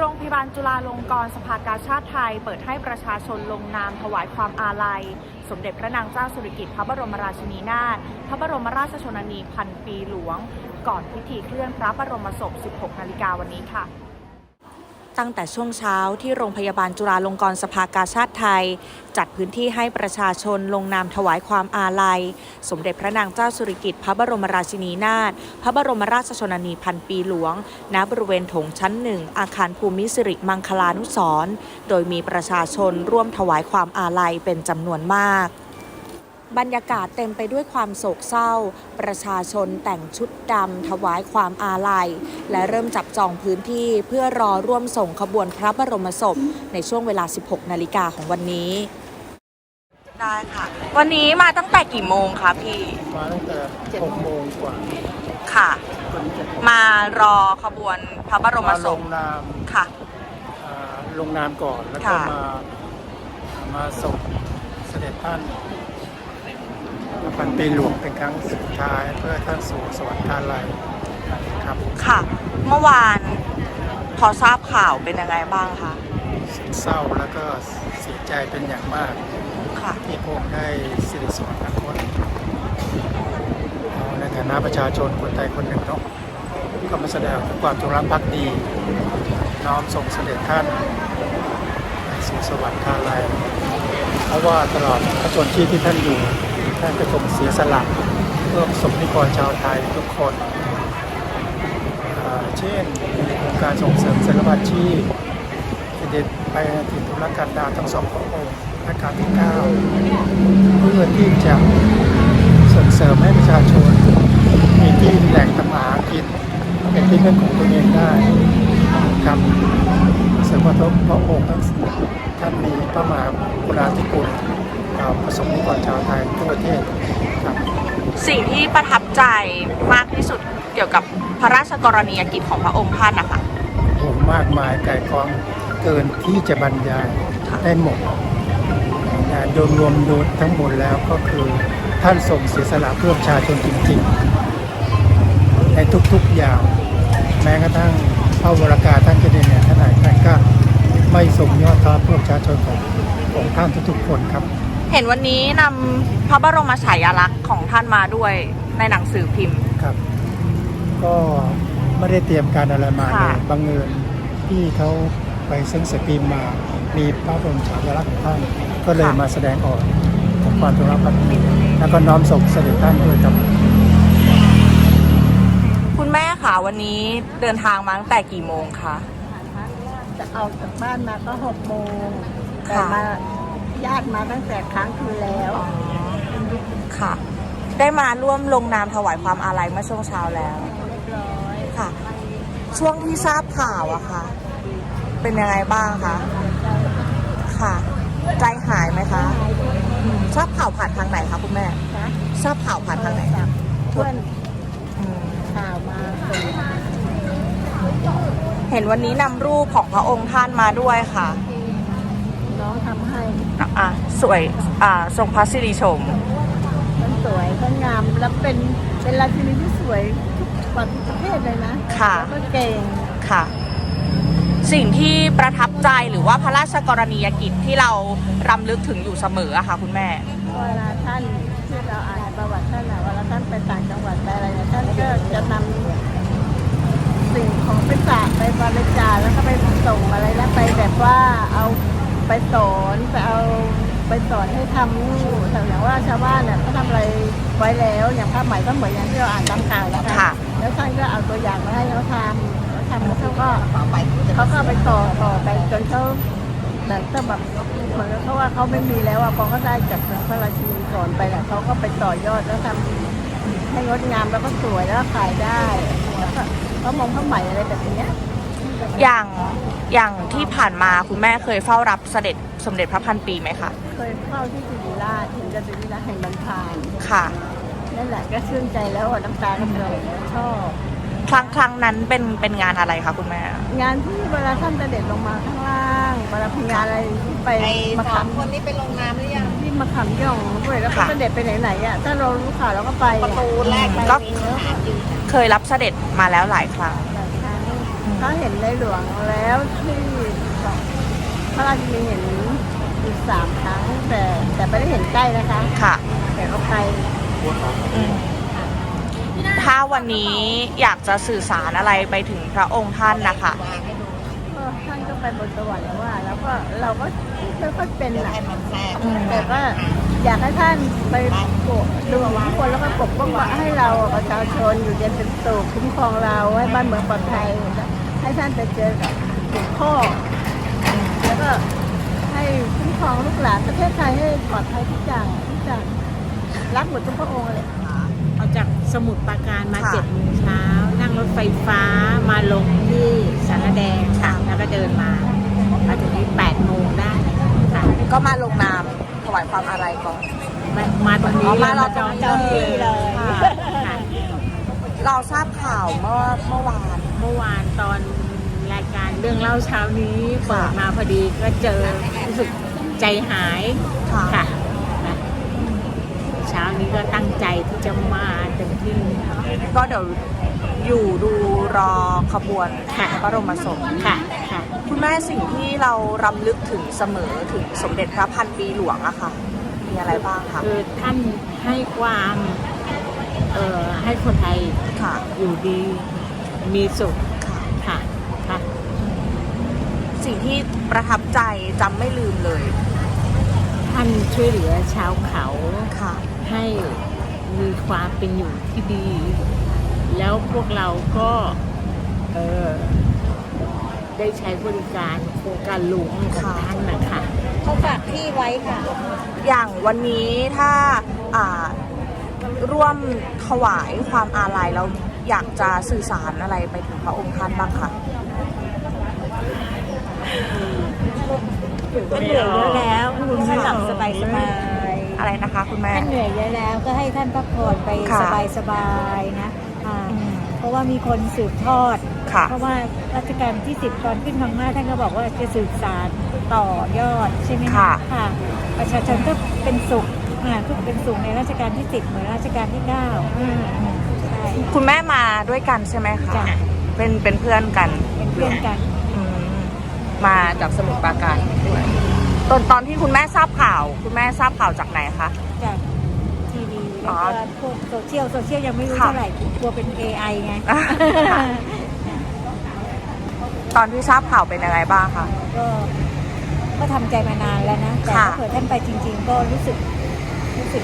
โรงพยาบาลจุฬาลงกรณ์สภากาชาติไทย เปิดให้ประชาชนลงนามถวายความอาลัย สมเด็จพระนางเจ้าสุริกิติ์พระบรมราชินีนาถพระบรมราชชนนีพันปีหลวง ก่อนพิธีเคลื่อนพระบรมศพ 16 นาฬิกาวันนี้ค่ะ ตั้งแต่ช่วงเช้าที่โรงพยาบาลจุฬาลงกรณ์สภากาชาติไทย จัดพื้นที่ให้ประชาชนลงนามถวายความอาลัย สมเด็จพระนางเจ้าสุริกิติ์พระบรมราชินีนาถพระบรมราชชนนีพันปีหลวง ณบริเวณโถงชั้นหนึ่งอาคารภูมิสิริมังคลานุสรโดยมีประชาชนร่วมถวายความอาลัยเป็นจำนวนมาก บรรยากาศเต็มไปด้วยความโศกเศร้า ประชาชนแต่งชุดดำถวายความอาลัย และเริ่มจับจองพื้นที่เพื่อรอร่วมส่งขบวนพระบรมศพ ในช่วงเวลา 16 นาฬิกาของวันนี้ ได้ค่ะ วันนี้มาตั้งแต่กี่โมงคะพี่ มาตั้งแต่หกโมงกว่าค่ะ มารอขบวนพระบรมมาศลพงนามค่ะ อ่าลงนามก่อนแล้วก็ค่ะ มา มาส่งเสด็จท่าน พันปีหลวงเป็นครั้งสุดท้ายเพื่อท่านสู่สวรรคาลัยครับค่ะ เมื่อวานพอทราบข่าวเป็นยังไงบ้างคะเศร้าแล้วก็เสียใจเป็นอย่างมากค่ะที่พระองค์ได้สิริสวรรคตในฐานะประชาชนคนไทยคนหนึ่งเนาะก็มาแสดงความจงรักภักดีน้อมส่งเสด็จท่านไปสู่สวรรคาลัยเพราะว่าตลอดพระชนชีพที่ท่านอยู่ ท่านก็ทรงเสียสละเพื่อสมนิกรชาวไทยทุกคน เช่นมีโครงการส่งเสริมศิลปาชีพเด็จไปถิ่นธุรกันดาทั้งสองพระองค์รัชกาลที่เก้าเพื่อที่จะส่งเสริมให้ประชาชน มีที่แหล่งทำมาหากินเป็นที่พึ่งของตัวเองได้ครับเสริมพระทบพระองค์ทั้งท่านมีพระมหากรุณาธิคุณ ต่อประสบนิกรชาวไทยทั่วประเทศครับสิ่งที่ประทับใจมากที่สุดเกี่ยวกับพระราชกรณียกิจของพระองค์ท่านนะคะโอ้มากมายไก่กองเกินที่จะบรรยายได้หมดนะโดยรวมดูทั้งหมดแล้วก็คือท่านทรงเสียสละเพื่อประชาชนจริงๆ ในทุกๆอย่าง แม้กระทั่งพระวรากาท่านจะเด่นเนี่ยท่านไหนท่านก็ไม่ทรงย่อท้อเพื่อประชาชนของของท่านทุกๆคนครับ เห็นวันนี้นำพระบรมฉายาลักษณ์ของท่านมาด้วยในหนังสือพิมพ์ ครับ ก็ไม่ได้เตรียมการอะไรมาเลค่ะ ยบังเอิญที่เขาไปซึ่งสปีมมา มีพระบรมฉายาลักษณ์ของท่าน ก็เลยมาแสดงออกถึงความจงรักภักดีแล้วก็น้อมส่งเสด็จท่านด้วยครับ คุณแม่ค่ะวันนี้เดินทางมาตั้งแต่กี่โมงคะ จะเอาจากบ้านมาก็หกโมงแต่ค่ะ มา ญาติมาตั้งแต่ค้างคืนแล้ว ค่ะ ได้มาร่วมลงนามถวายความอาลัยเมื่อช่วงเช้าแล้วเรียบร้อยค่ะ ช่วงที่ทราบข่าวอะค่ะ เป็นยังไงบ้างคะค่ะ ใจหายไหมคะอืมทราบข่าวผ่านทางไหนคะคุณแม่นะทราบข่าวผ่านทางไหนจากเพื่อนอืมข่าวมาส่งเห็นวันนี้นำรูปของพระองค์ท่านมาด้วยค่ะ น้องทำให้ อะสวย อ่า ทรงพระสิริชม มันสวยก็งามแล้วเป็นเป็นราชินีที่สวยทุกกว่าทุกประเทศเลยนะค่ะ แล้วก็เก่งค่ะ สิ่งที่ประทับใจหรือว่าพระราชกรณียกิจที่เรารำลึกถึงอยู่เสมออะค่ะ คุณแม่ เวลาท่านที่เราอ่านประวัติท่านอะเวลาท่านไปต่างจังหวัดไปอะไรเนี่ยท่านก็จะนำสิ่งของไปฝากไปบริจาคแล้วก็ไปส่งอะไรแล้วไปแบบว่าเอา ไปสอนไปเอาไปสอนให้ทำนู่นแต่อย่างว่าชาวบ้านเนี่ยเขาทำอะไรไว้แล้วอย่างผ้าไหมก็เหมือนอย่างที่เราอ่านตามข่าวแล้วค่ะ แล้วท่านก็เอาตัวอย่างมาให้เขาทำเขาทำแล้วเขาก็เขาก็เอาไปต่อต่อไปจนเขาแบบก็แบบเหมือนกับเขาว่าเขาไม่มีแล้วอะพอเขาได้จากพระราชินีสอนไปแหละเขาก็ไปต่อยอดแล้วทำให้งดงามแล้วก็สวยแล้วก็ขายได้แล้วก็เขามองผ้าไหมอะไรแบบเนี้ย อย่างอย่างที่ผ่านมาคุณแม่เคยเฝ้ารับเสด็จสมเด็จพระพันปีไหมคะเคยเข้าที่สิริราชถึงจะสิริราชแห่งบันทานค่ะ นั่นแหละก็ชื่นใจแล้วอะน้ำตาก็ไหลแล้วชอบครั้งครั้งนั้นเป็นเป็นงานอะไรคะคุณแม่ งานที่เวลาท่านเสด็จลงมาข้างล่างเวลาพิงานอะไรที่ไปมาขำคนนี้ไปลงน้ำหรือยังที่มาขำย่องด้วยแล้วก็ค่ะ เสด็จไปไหนๆอะถ้าเรารู้ข่าวเราก็ไปประตูแรกไปก็เองแล้วเคยรับเสด็จมาแล้วหลายครั้ง หลายครั้งเขาเห็นในหลวงแล้วที่พระราชินีเห็นอีกสามครั้งแต่แต่ไม่ได้เห็นใกล้นะคะค่ะแต่ก็ไปอืมถ้าวันนี้อยากจะสื่อสารอะไรไปถึงพระองค์ท่านนะคะก็ท่านก็ไปบนสวรรค์แล้วว่า แล้วก็เราก็ไม่ค่อยเป็นหรอกอืมแต่ก็อยากให้ท่านไปปกดูทุกคนแล้วก็ปกป้องให้เราประชาชนอยู่เย็นเป็นสุขคุ้มครองเราให้บ้านเมืองปลอดภัย ให้ท่านไปเจอกับหลวงพ่อแล้วก็ให้คุ้มครองลูกหลานประเทศไทยให้ปลอดภัยทุกอย่างทุกอย่างรักหมดทุกพระองค์เลยออกจากสมุทรปราการมาค่ะเจ็ดโมงเช้า นั่งรถไฟฟ้ามาลงที่สารแดงค่ะแล้วก็เดินมามาถึงที่แปดโมงได้ค่ะก็มาลงนามถวายความอาลัยก่อนมามาตรงนี้อ๋อมาเลยรอตรงนี้เลยค่ะค่ะค่ะเราทราบข่าวเมื่อเมื่อวาน เมื่อวานตอนรายการเรื่องเล่าเช้านี้ค่ะเปิดมาพอดีก็เจอรู้สึกใจหายค่ะค่ะค่ะ เช้านี้ก็ตั้งใจที่จะมาเต็มที่ก็เดี๋ยวอยู่ดูรอขบวนค่ะพระบรมศพค่ะค่ะ คุณแม่สิ่งที่เรารำลึกถึงเสมอถึงสมเด็จพระพันปีหลวงอะค่ะ มีอะไรบ้างคะคือท่านให้ความ เอ่อให้คนไทยค่ะอยู่ดี มีสุขค่ะค่ะค่ะสิ่งที่ประทับใจจำไม่ลืมเลย ท่านช่วยเหลือชาวเขาค่ะ ให้มีความเป็นอยู่ที่ดี แล้วพวกเราก็เออได้ใช้บริการโครงการหลวงของท่านนะคะเขาฝากที่ไว้ค่ะ อย่างวันนี้ถ้าอ่าร่วมถวายความอาลัยเรา อยากจะสื่อสารอะไรไปถึงพระองค์ท่านบ้างคะท่านเหนื่อยเยอะแล้วคุณท่านหลับสบายสบายอะไรนะคะคุณแม่ท่านเหนื่อยเยอะแล้วก็ให้ท่านพักผ่อนไปค่ะสบายสบายๆนะอ่าอืมเพราะว่ามีคนสืบทอดค่ะเพราะว่ารัชกาลที่สิบตอนขึ้นครั้งหน้าท่านก็บอกว่าจะสืบสารต่อยอดใช่ไหมค่ะค่ะ ประชาชนก็เป็นสุขอ่าทุกเป็นสุขในรัชกาลที่สิบเหมือนรัชกาลที่เก้าอืมใช่ คุณแม่มาด้วยกันใช่ไหมคะจ้ะ เป็นเป็นเพื่อนกันเป็นเพื่อนกัน อืมมาจากสมุทรปราการด้วยตอนตอนที่คุณแม่ทราบข่าว คุณแม่ทราบข่าวจากไหนคะ จากทีวีอ๋แล้วอก็พวกโซเชียลโซเชียลยังไม่รู้ค่ะเท่าไหร่กลัวเป็น AI ไงอะค่ะตอนที่ทราบข่าวเป็นยังไงบ้างคะ ก็ก็ทำใจมานานแล้วนะแต่ค่ะ ถ้าเผื่อท่านไปจริง ๆ ก็รู้สึกรู้สึก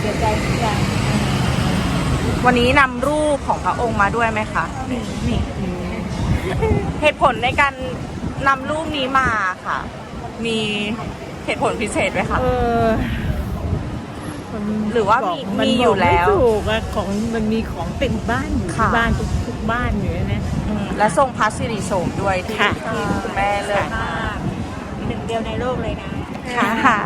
เสียใจเหมือนกัน วันนี้นำรูปของพระองค์มาด้วยไหมคะเหตุผลในการนำรูปนี้มาค่ะ มีเหตุผลพิเศษไหมคะ เออมันหรือว่ามีบกนมีอยู่บกไม่แล้วถูกอะของมันมีของเต็มบ้านอยู่ค่ะที่บ้านทุกทุกบ้านอยู่นะ อืมและทรงพระสิริโสมด้วยที่ค่ะ ที่คุณแม่เลือกหนึ่งเดียวในโลกเลยนะ ค่ะ